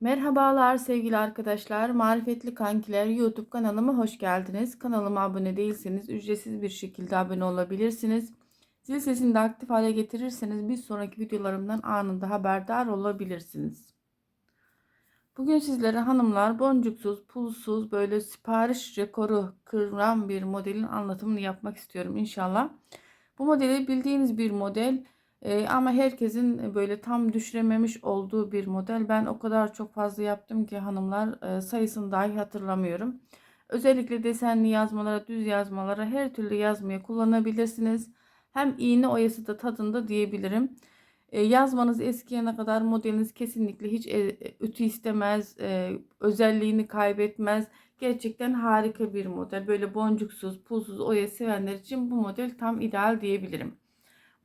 Merhabalar sevgili arkadaşlar. Marifetli Kankiler YouTube kanalıma hoş geldiniz. Kanalıma abone değilseniz ücretsiz bir şekilde abone olabilirsiniz. Zil sesini de aktif hale getirirseniz bir sonraki videolarımdan anında haberdar olabilirsiniz. Bugün sizlere hanımlar boncuksuz, pulsuz böyle sipariş rekoru kıran bir modelin anlatımını yapmak istiyorum inşallah. Bu modeli bildiğiniz bir model. Ee, ama herkesin böyle tam düşürememiş olduğu bir model. Ben o kadar çok fazla yaptım ki hanımlar e, sayısını dahi hatırlamıyorum. Özellikle desenli yazmalara, düz yazmalara her türlü yazmaya kullanabilirsiniz. Hem iğne oyası da tadında diyebilirim. E, yazmanız eskiyene kadar modeliniz kesinlikle hiç e, ütü istemez, e, özelliğini kaybetmez. Gerçekten harika bir model. Böyle boncuksuz, pulsuz oya sevenler için bu model tam ideal diyebilirim.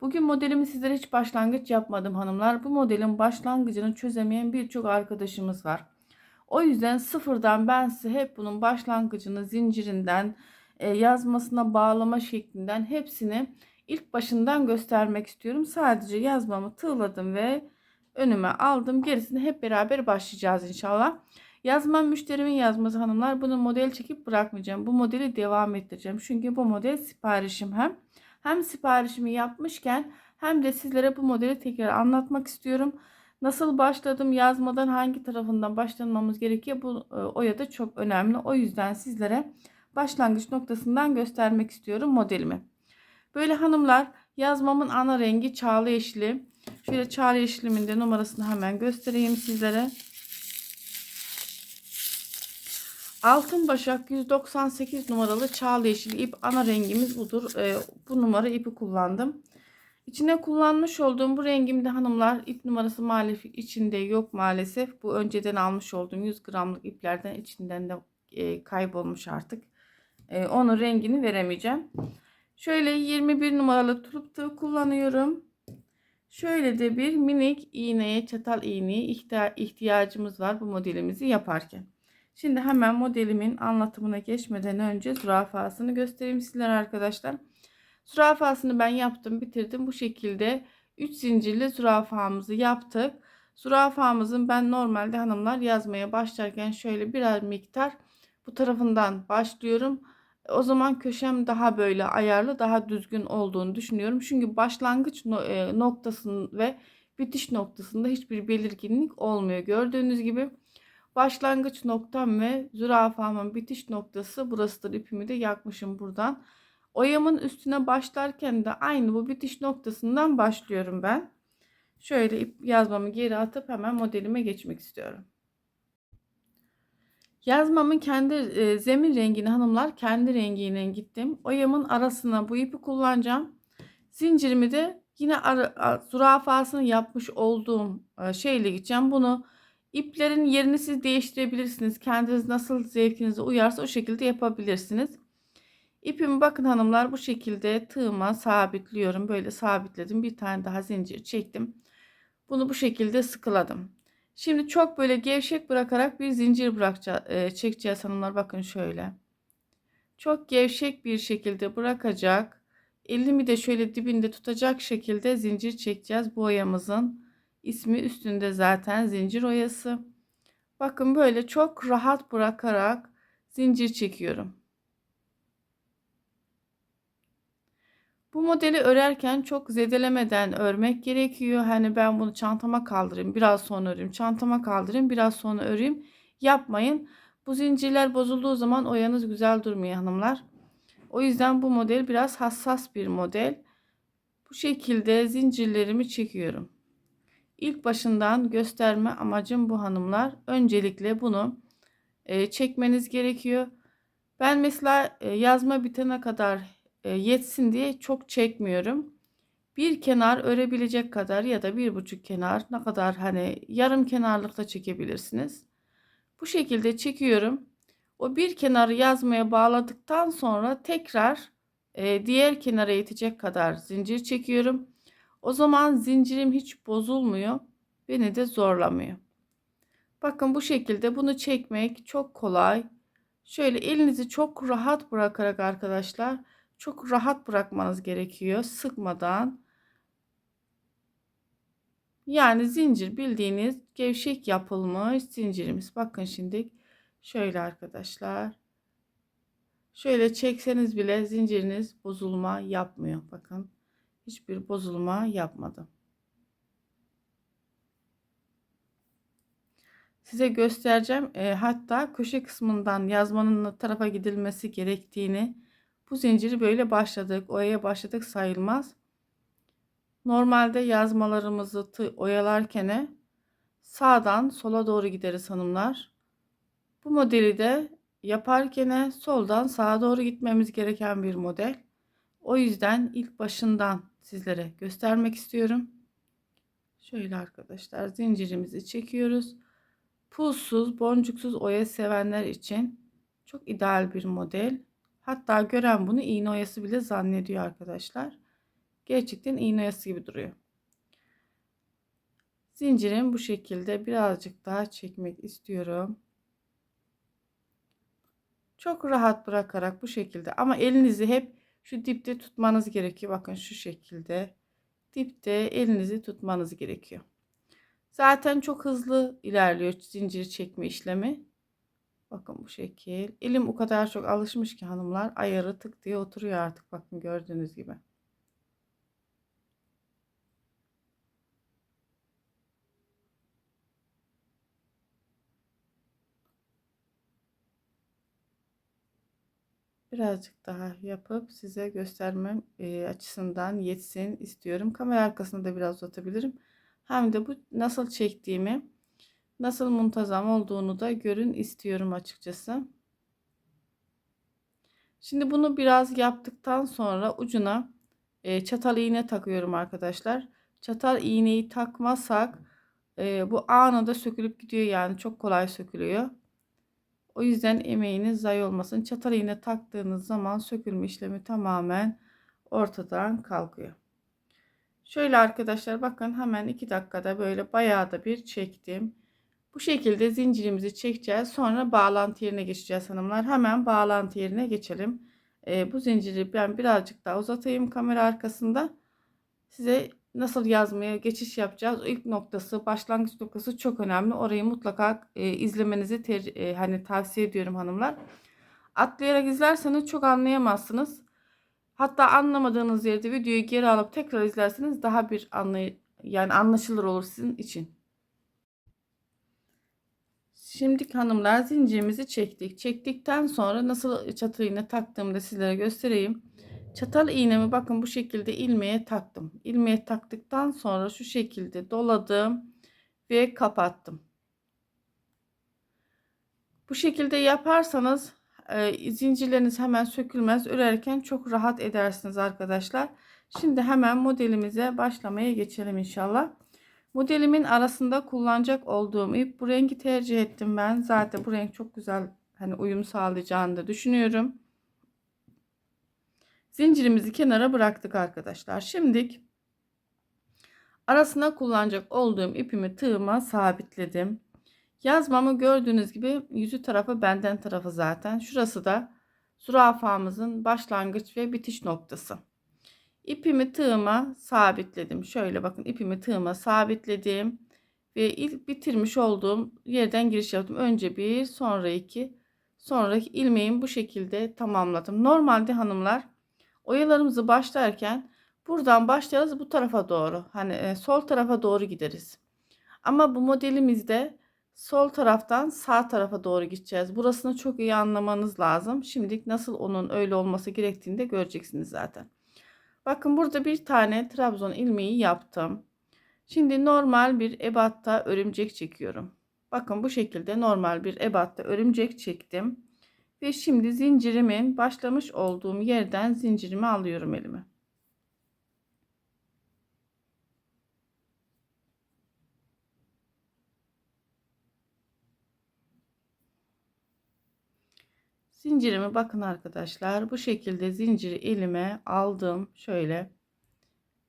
Bugün modelimi sizlere hiç başlangıç yapmadım hanımlar. Bu modelin başlangıcını çözemeyen birçok arkadaşımız var. O yüzden sıfırdan ben size hep bunun başlangıcını zincirinden e, yazmasına bağlama şeklinden hepsini ilk başından göstermek istiyorum. Sadece yazmamı tığladım ve önüme aldım. Gerisini hep beraber başlayacağız inşallah. Yazmam müşterimin yazması hanımlar. Bunu model çekip bırakmayacağım. Bu modeli devam ettireceğim. Çünkü bu model siparişim hem. Hem siparişimi yapmışken hem de sizlere bu modeli tekrar anlatmak istiyorum. Nasıl başladım yazmadan hangi tarafından başlanmamız gerekiyor bu e, oya da çok önemli. O yüzden sizlere başlangıç noktasından göstermek istiyorum modelimi. Böyle hanımlar yazmamın ana rengi çağla yeşili. Şöyle çağla yeşilimin de numarasını hemen göstereyim sizlere. Altın Başak 198 numaralı çağla yeşil ip ana rengimiz budur. Ee, bu numara ipi kullandım. İçine kullanmış olduğum bu rengimde hanımlar ip numarası maalesef içinde yok maalesef. Bu önceden almış olduğum 100 gramlık iplerden içinden de e, kaybolmuş artık. E, onun rengini veremeyeceğim. Şöyle 21 numaralı turup tığ kullanıyorum. Şöyle de bir minik iğneye çatal iğneye ihtiyacımız var bu modelimizi yaparken. Şimdi hemen modelimin anlatımına geçmeden önce zürafasını göstereyim sizlere arkadaşlar. Zürafasını ben yaptım bitirdim. Bu şekilde 3 zincirli zürafamızı yaptık. Zürafamızın ben normalde hanımlar yazmaya başlarken şöyle birer miktar bu tarafından başlıyorum. O zaman köşem daha böyle ayarlı daha düzgün olduğunu düşünüyorum. Çünkü başlangıç e, noktasının ve bitiş noktasında hiçbir belirginlik olmuyor. Gördüğünüz gibi Başlangıç noktam ve zürafamın bitiş noktası burasıdır. İpimi de yakmışım buradan. Oyamın üstüne başlarken de aynı bu bitiş noktasından başlıyorum ben. Şöyle ip yazmamı geri atıp hemen modelime geçmek istiyorum. Yazmamın kendi e, zemin rengini hanımlar kendi rengiyle gittim. Oyamın arasına bu ipi kullanacağım. Zincirimi de yine ara, zürafasını yapmış olduğum e, şeyle gideceğim. Bunu İplerin yerini siz değiştirebilirsiniz. Kendiniz nasıl zevkinize uyarsa o şekilde yapabilirsiniz. İpimi bakın hanımlar bu şekilde tığıma sabitliyorum. Böyle sabitledim. Bir tane daha zincir çektim. Bunu bu şekilde sıkıladım. Şimdi çok böyle gevşek bırakarak bir zincir bırakacağız, e, çekeceğiz hanımlar. Bakın şöyle. Çok gevşek bir şekilde bırakacak. Elimi de şöyle dibinde tutacak şekilde zincir çekeceğiz boyamızın. İsmi üstünde zaten zincir oyası. Bakın böyle çok rahat bırakarak zincir çekiyorum. Bu modeli örerken çok zedelemeden örmek gerekiyor. Hani ben bunu çantama kaldırayım, biraz sonra öreyim, çantama kaldırayım, biraz sonra öreyim. Yapmayın. Bu zincirler bozulduğu zaman oyanız güzel durmuyor hanımlar. O yüzden bu model biraz hassas bir model. Bu şekilde zincirlerimi çekiyorum. İlk başından gösterme amacım bu hanımlar. Öncelikle bunu e, çekmeniz gerekiyor. Ben mesela e, yazma bitene kadar e, yetsin diye çok çekmiyorum. Bir kenar örebilecek kadar ya da bir buçuk kenar ne kadar hani yarım kenarlıkta çekebilirsiniz. Bu şekilde çekiyorum. O bir kenarı yazmaya bağladıktan sonra tekrar e, diğer kenara yetecek kadar zincir çekiyorum. O zaman zincirim hiç bozulmuyor. Beni de zorlamıyor. Bakın bu şekilde bunu çekmek çok kolay. Şöyle elinizi çok rahat bırakarak arkadaşlar çok rahat bırakmanız gerekiyor. Sıkmadan Yani zincir bildiğiniz gevşek yapılmış zincirimiz. Bakın şimdi şöyle arkadaşlar. Şöyle çekseniz bile zinciriniz bozulma yapmıyor. Bakın hiçbir bozulma yapmadı. Size göstereceğim. E, hatta köşe kısmından yazmanın tarafa gidilmesi gerektiğini bu zinciri böyle başladık. Oyaya başladık sayılmaz. Normalde yazmalarımızı oyalarken sağdan sola doğru gideriz hanımlar. Bu modeli de yaparken soldan sağa doğru gitmemiz gereken bir model. O yüzden ilk başından sizlere göstermek istiyorum. Şöyle arkadaşlar zincirimizi çekiyoruz. Pulsuz, boncuksuz oya sevenler için çok ideal bir model. Hatta gören bunu iğne oyası bile zannediyor arkadaşlar. Gerçekten iğne oyası gibi duruyor. Zincirim bu şekilde birazcık daha çekmek istiyorum. Çok rahat bırakarak bu şekilde ama elinizi hep şu dipte tutmanız gerekiyor. Bakın şu şekilde dipte elinizi tutmanız gerekiyor. Zaten çok hızlı ilerliyor zincir çekme işlemi. Bakın bu şekil. Elim o kadar çok alışmış ki hanımlar ayarı tık diye oturuyor artık bakın gördüğünüz gibi. Birazcık daha yapıp size göstermem e, açısından yetsin istiyorum. Kamera arkasını da biraz uzatabilirim. Hem de bu nasıl çektiğimi, nasıl muntazam olduğunu da görün istiyorum açıkçası. Şimdi bunu biraz yaptıktan sonra ucuna e, çatal iğne takıyorum arkadaşlar. Çatal iğneyi takmasak e, bu anında sökülüp gidiyor yani çok kolay sökülüyor. O yüzden emeğiniz zayi olmasın. Çatal iğne taktığınız zaman sökülme işlemi tamamen ortadan kalkıyor. Şöyle arkadaşlar bakın hemen 2 dakikada böyle bayağı da bir çektim. Bu şekilde zincirimizi çekeceğiz. Sonra bağlantı yerine geçeceğiz hanımlar. Hemen bağlantı yerine geçelim. Ee, bu zinciri ben birazcık daha uzatayım kamera arkasında. Size nasıl yazmaya geçiş yapacağız. O ilk noktası, başlangıç noktası çok önemli. Orayı mutlaka e, izlemenizi ter, e, hani tavsiye ediyorum hanımlar. Atlayarak izlerseniz çok anlayamazsınız. Hatta anlamadığınız yerde videoyu geri alıp tekrar izlerseniz daha bir anlay yani anlaşılır olur sizin için. Şimdi hanımlar zincirimizi çektik. Çektikten sonra nasıl çatı iğne taktığımı da sizlere göstereyim. Çatal iğnemi bakın bu şekilde ilmeğe taktım. İlmeğe taktıktan sonra şu şekilde doladım ve kapattım. Bu şekilde yaparsanız e, zincirleriniz hemen sökülmez. Örerken çok rahat edersiniz arkadaşlar. Şimdi hemen modelimize başlamaya geçelim inşallah. Modelimin arasında kullanacak olduğum ip bu rengi tercih ettim ben. Zaten bu renk çok güzel hani uyum sağlayacağını da düşünüyorum. Zincirimizi kenara bıraktık arkadaşlar. Şimdi arasına kullanacak olduğum ipimi tığıma sabitledim. Yazmamı gördüğünüz gibi yüzü tarafı benden tarafı zaten. Şurası da zürafamızın başlangıç ve bitiş noktası. İpimi tığıma sabitledim. Şöyle bakın ipimi tığıma sabitledim. Ve ilk bitirmiş olduğum yerden giriş yaptım. Önce bir sonra iki sonra ilmeğimi bu şekilde tamamladım. Normalde hanımlar oyalarımızı başlarken buradan başlarız bu tarafa doğru. Hani e, sol tarafa doğru gideriz. Ama bu modelimizde sol taraftan sağ tarafa doğru gideceğiz. Burasını çok iyi anlamanız lazım. Şimdilik nasıl onun öyle olması gerektiğini de göreceksiniz zaten. Bakın burada bir tane Trabzon ilmeği yaptım. Şimdi normal bir ebatta örümcek çekiyorum. Bakın bu şekilde normal bir ebatta örümcek çektim. Ve şimdi zincirimin başlamış olduğum yerden zincirimi alıyorum elime. Zincirimi bakın arkadaşlar bu şekilde zinciri elime aldım. Şöyle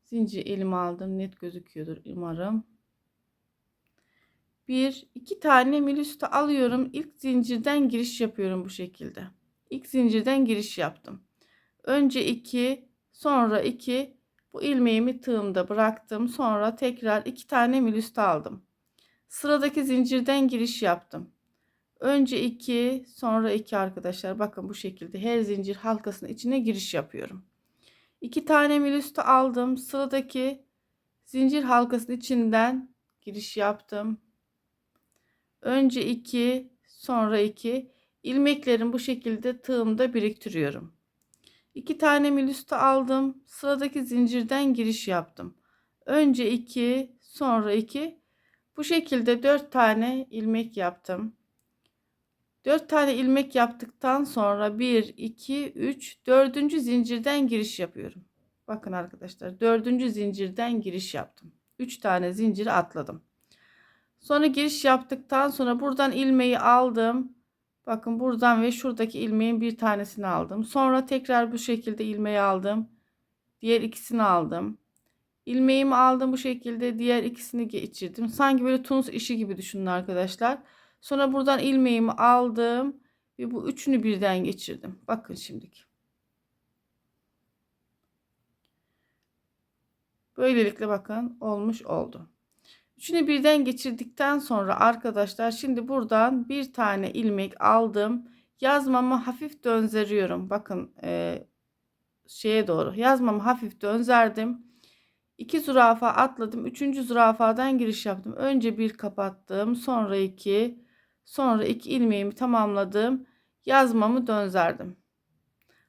zincir elime aldım. Net gözüküyordur umarım. Bir iki tane milüstü alıyorum. İlk zincirden giriş yapıyorum bu şekilde. İlk zincirden giriş yaptım. Önce iki sonra iki Bu ilmeğimi tığımda bıraktım. Sonra tekrar iki tane milüst aldım. Sıradaki zincirden giriş yaptım. Önce 2, sonra 2 arkadaşlar. Bakın bu şekilde her zincir halkasının içine giriş yapıyorum. 2 tane milüstü aldım. Sıradaki zincir halkasının içinden giriş yaptım. Önce 2, sonra 2. ilmeklerimi bu şekilde tığımda biriktiriyorum. 2 tane milüstü aldım. Sıradaki zincirden giriş yaptım. Önce 2, sonra 2. Bu şekilde 4 tane ilmek yaptım. 4 tane ilmek yaptıktan sonra 1, 2, 3, 4. zincirden giriş yapıyorum. Bakın arkadaşlar 4. zincirden giriş yaptım. 3 tane zinciri atladım. Sonra giriş yaptıktan sonra buradan ilmeği aldım. Bakın buradan ve şuradaki ilmeğin bir tanesini aldım. Sonra tekrar bu şekilde ilmeği aldım. Diğer ikisini aldım. İlmeğimi aldım bu şekilde diğer ikisini geçirdim. Sanki böyle tunus işi gibi düşünün arkadaşlar. Sonra buradan ilmeğimi aldım ve bu üçünü birden geçirdim. Bakın şimdiki. Böylelikle bakın olmuş oldu. Üçünü birden geçirdikten sonra arkadaşlar şimdi buradan bir tane ilmek aldım. Yazmamı hafif dönzeriyorum. Bakın e, şeye doğru yazmamı hafif dönzerdim. İki zürafa atladım. Üçüncü zürafadan giriş yaptım. Önce bir kapattım. Sonra iki. Sonra iki ilmeğimi tamamladım. Yazmamı dönzerdim.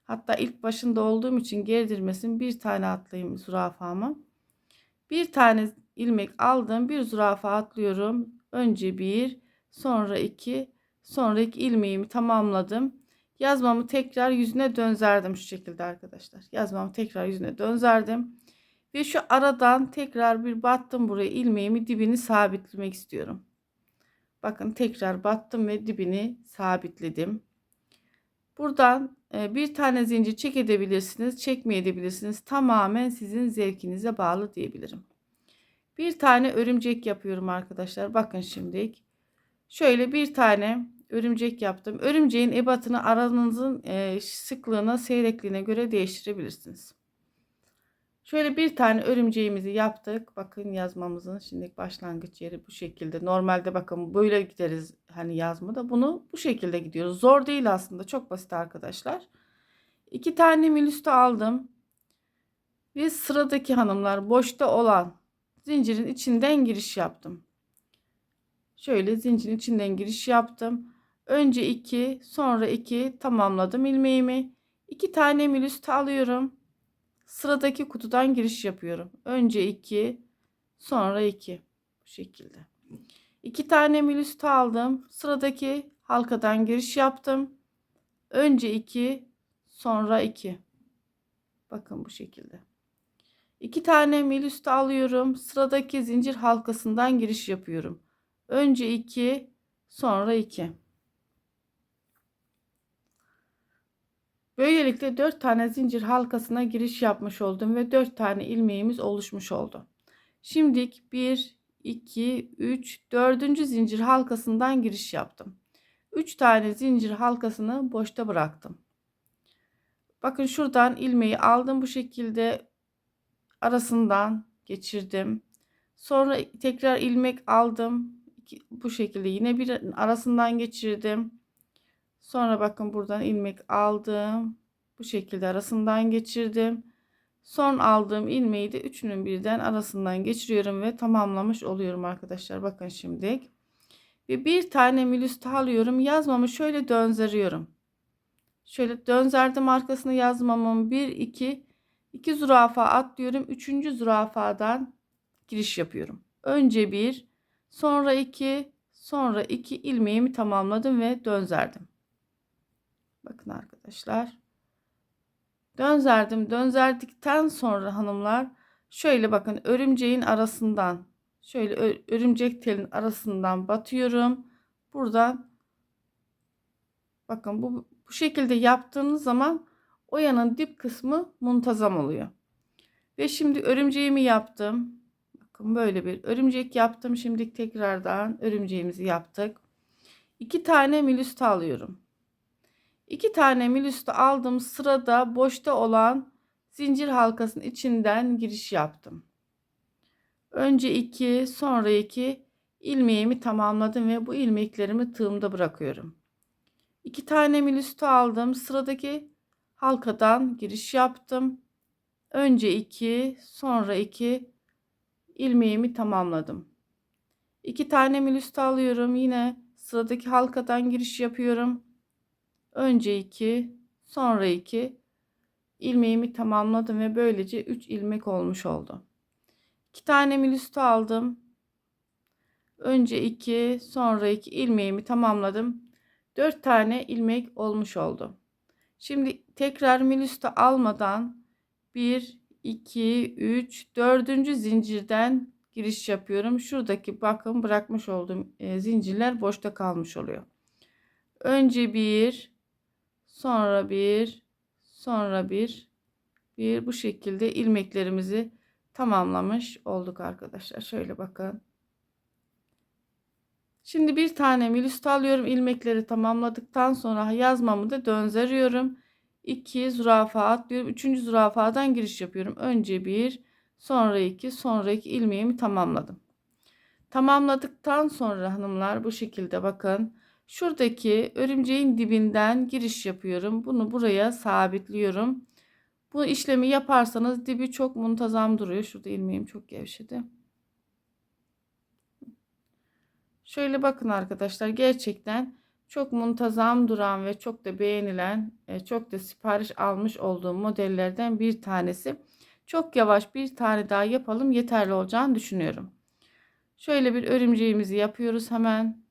Hatta ilk başında olduğum için gerdirmesin bir tane atlayayım zürafamı. Bir tane ilmek aldım. Bir zürafa atlıyorum. Önce bir, sonra iki, sonra iki ilmeğimi tamamladım. Yazmamı tekrar yüzüne dönzerdim şu şekilde arkadaşlar. Yazmamı tekrar yüzüne dönzerdim. Ve şu aradan tekrar bir battım buraya ilmeğimi dibini sabitlemek istiyorum. Bakın tekrar battım ve dibini sabitledim. Buradan e, bir tane zincir çek edebilirsiniz, çekmeyebilirsiniz. Tamamen sizin zevkinize bağlı diyebilirim. Bir tane örümcek yapıyorum arkadaşlar. Bakın şimdi. Şöyle bir tane örümcek yaptım. Örümceğin ebatını aranızın e, sıklığına, seyrekliğine göre değiştirebilirsiniz. Şöyle bir tane örümceğimizi yaptık. Bakın yazmamızın şimdi başlangıç yeri bu şekilde. Normalde bakın böyle gideriz hani yazmada. Bunu bu şekilde gidiyoruz. Zor değil aslında. Çok basit arkadaşlar. İki tane milüstü aldım. Ve sıradaki hanımlar boşta olan zincirin içinden giriş yaptım. Şöyle zincirin içinden giriş yaptım. Önce 2 sonra 2 tamamladım ilmeğimi. 2 tane milüstü alıyorum. Sıradaki kutudan giriş yapıyorum. Önce 2 sonra 2 bu şekilde. 2 tane milüstü aldım. Sıradaki halkadan giriş yaptım. Önce 2 sonra 2. Bakın bu şekilde. 2 tane milüstü alıyorum. Sıradaki zincir halkasından giriş yapıyorum. Önce 2, sonra 2. Böylelikle 4 tane zincir halkasına giriş yapmış oldum ve 4 tane ilmeğimiz oluşmuş oldu. Şimdi 1, 2, 3, 4. zincir halkasından giriş yaptım. 3 tane zincir halkasını boşta bıraktım. Bakın şuradan ilmeği aldım bu şekilde arasından geçirdim. Sonra tekrar ilmek aldım. Bu şekilde yine bir arasından geçirdim. Sonra bakın buradan ilmek aldım. Bu şekilde arasından geçirdim. Son aldığım ilmeği de üçünün birden arasından geçiriyorum ve tamamlamış oluyorum arkadaşlar. Bakın şimdi. Ve bir tane milüst alıyorum. Yazmamı şöyle dönzeriyorum. Şöyle dönzerdim arkasını yazmamın 1 2 2 zürafa atlıyorum. 3. zürafadan giriş yapıyorum. Önce 1, sonra 2, sonra 2 ilmeğimi tamamladım ve dönzerdim. Bakın arkadaşlar. Dönzerdim. Dönzerdikten sonra hanımlar şöyle bakın örümceğin arasından şöyle örümcek telin arasından batıyorum. Buradan bakın bu, bu şekilde yaptığınız zaman oyanın dip kısmı muntazam oluyor. Ve şimdi örümceğimi yaptım. Bakın böyle bir örümcek yaptım. Şimdi tekrardan örümceğimizi yaptık. İki tane milüsta alıyorum. İki tane milüstü aldım. Sırada boşta olan zincir halkasının içinden giriş yaptım. Önce 2, sonra 2 ilmeğimi tamamladım ve bu ilmeklerimi tığımda bırakıyorum. 2 tane mil üstü aldım. Sıradaki halkadan giriş yaptım. Önce 2, sonra 2 ilmeğimi tamamladım. 2 tane mil üstü alıyorum. Yine sıradaki halkadan giriş yapıyorum. Önce 2, sonra 2 ilmeğimi tamamladım ve böylece 3 ilmek olmuş oldu. 2 tane mil üstü aldım. Önce 2, sonra 2 ilmeğimi tamamladım. 4 tane ilmek olmuş oldu. Şimdi tekrar mil üstü almadan 1, 2, 3, 4. zincirden giriş yapıyorum. Şuradaki bakın bırakmış olduğum e, zincirler boşta kalmış oluyor. Önce 1, sonra 1, sonra 1, 1 bu şekilde ilmeklerimizi tamamlamış olduk arkadaşlar. Şöyle bakın. Şimdi bir tane mil üstü alıyorum. ilmekleri tamamladıktan sonra yazmamı da dönzeriyorum. 2 zürafa atlıyorum. 3. zürafadan giriş yapıyorum. Önce 1, sonra 2, sonra 2 ilmeğimi tamamladım. Tamamladıktan sonra hanımlar bu şekilde bakın. Şuradaki örümceğin dibinden giriş yapıyorum. Bunu buraya sabitliyorum. Bu işlemi yaparsanız dibi çok muntazam duruyor. Şurada ilmeğim çok gevşedi. Şöyle bakın arkadaşlar gerçekten çok muntazam duran ve çok da beğenilen, e, çok da sipariş almış olduğum modellerden bir tanesi. Çok yavaş bir tane daha yapalım yeterli olacağını düşünüyorum. Şöyle bir örümceğimizi yapıyoruz hemen.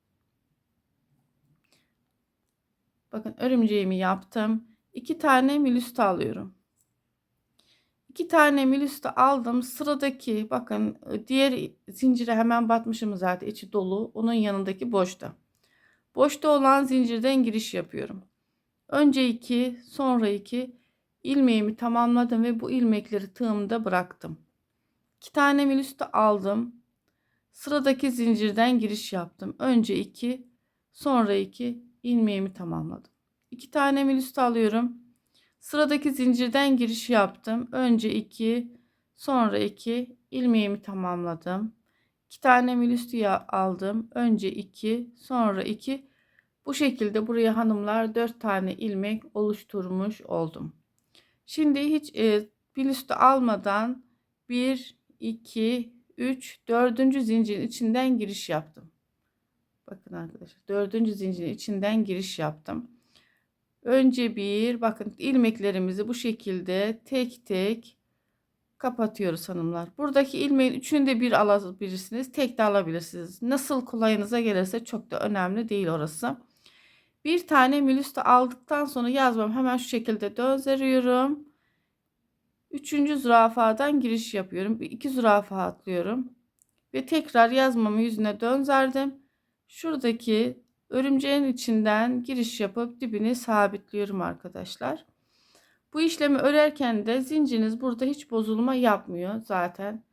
Bakın örümceğimi yaptım. İki tane milüstü alıyorum. İki tane milüstü aldım. Sıradaki bakın diğer zincire hemen batmışım zaten içi dolu. Onun yanındaki boşta. Boşta olan zincirden giriş yapıyorum. Önce 2, sonra 2 ilmeğimi tamamladım ve bu ilmekleri tığımda bıraktım. 2 tane mil üstü aldım. Sıradaki zincirden giriş yaptım. Önce 2, sonra 2 ilmeğimi tamamladım. 2 tane mil üstü alıyorum. Sıradaki zincirden giriş yaptım. Önce 2, sonra 2 ilmeğimi tamamladım. 2 tane mil aldım. Önce 2, sonra 2. Bu şekilde buraya hanımlar 4 tane ilmek oluşturmuş oldum. Şimdi hiç e, mil almadan 1, 2, 3, 4. zincirin içinden giriş yaptım. Bakın arkadaşlar 4. zincirin içinden giriş yaptım. Önce bir bakın ilmeklerimizi bu şekilde tek tek kapatıyoruz hanımlar. Buradaki ilmeğin üçünü de bir alabilirsiniz. Tek de alabilirsiniz. Nasıl kolayınıza gelirse çok da önemli değil orası. Bir tane milüste aldıktan sonra yazmam hemen şu şekilde döndürüyorum. Üçüncü zürafadan giriş yapıyorum. Bir iki zürafa atlıyorum. Ve tekrar yazmamı yüzüne dönzerdim. Şuradaki örümceğin içinden giriş yapıp dibini sabitliyorum arkadaşlar. Bu işlemi örerken de zinciriniz burada hiç bozulma yapmıyor zaten.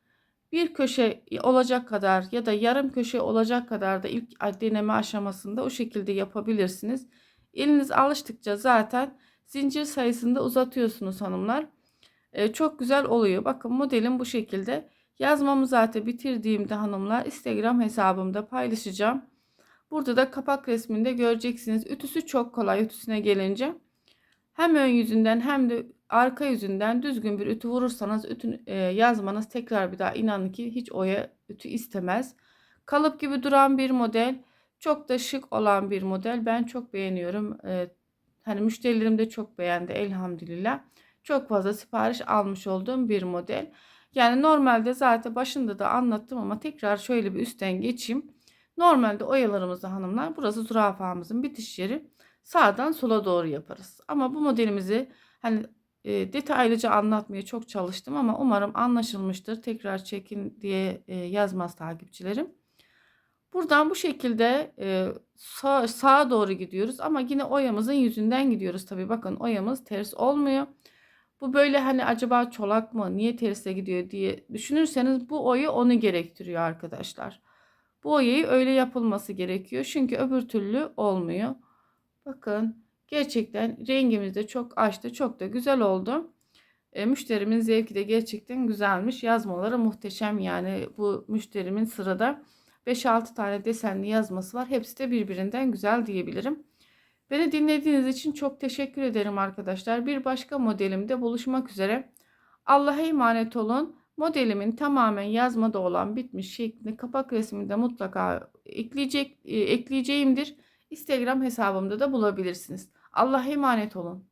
Bir köşe olacak kadar ya da yarım köşe olacak kadar da ilk deneme aşamasında o şekilde yapabilirsiniz. Eliniz alıştıkça zaten zincir sayısını da uzatıyorsunuz hanımlar. Ee, çok güzel oluyor. Bakın modelim bu şekilde. Yazmamı zaten bitirdiğimde hanımlar Instagram hesabımda paylaşacağım. Burada da kapak resminde göreceksiniz. Ütüsü çok kolay ütüsüne gelince. Hem ön yüzünden hem de arka yüzünden düzgün bir ütü vurursanız ütü e, yazmanız tekrar bir daha inanın ki hiç oya ütü istemez. Kalıp gibi duran bir model. Çok da şık olan bir model. Ben çok beğeniyorum. E, hani müşterilerim de çok beğendi elhamdülillah. Çok fazla sipariş almış olduğum bir model. Yani normalde zaten başında da anlattım ama tekrar şöyle bir üstten geçeyim. Normalde oyalarımızda hanımlar burası zürafamızın bitiş yeri. Sağdan sola doğru yaparız. Ama bu modelimizi hani e, detaylıca anlatmaya çok çalıştım ama umarım anlaşılmıştır. Tekrar çekin diye e, yazmaz takipçilerim. Buradan bu şekilde e, sağ, sağa doğru gidiyoruz ama yine oyamızın yüzünden gidiyoruz. Tabi bakın oyamız ters olmuyor. Bu böyle hani acaba çolak mı niye terse gidiyor diye düşünürseniz bu oyu onu gerektiriyor arkadaşlar. Bu oyayı öyle yapılması gerekiyor. Çünkü öbür türlü olmuyor. Bakın gerçekten rengimiz de çok açtı. Çok da güzel oldu. E, müşterimin zevki de gerçekten güzelmiş. Yazmaları muhteşem yani bu müşterimin sırada 5-6 tane desenli yazması var. Hepsi de birbirinden güzel diyebilirim. Beni dinlediğiniz için çok teşekkür ederim arkadaşlar. Bir başka modelimde buluşmak üzere. Allah'a emanet olun. Modelimin tamamen yazmada olan bitmiş şeklini kapak resminde mutlaka ekleyecek e, ekleyeceğimdir. Instagram hesabımda da bulabilirsiniz. Allah'a emanet olun.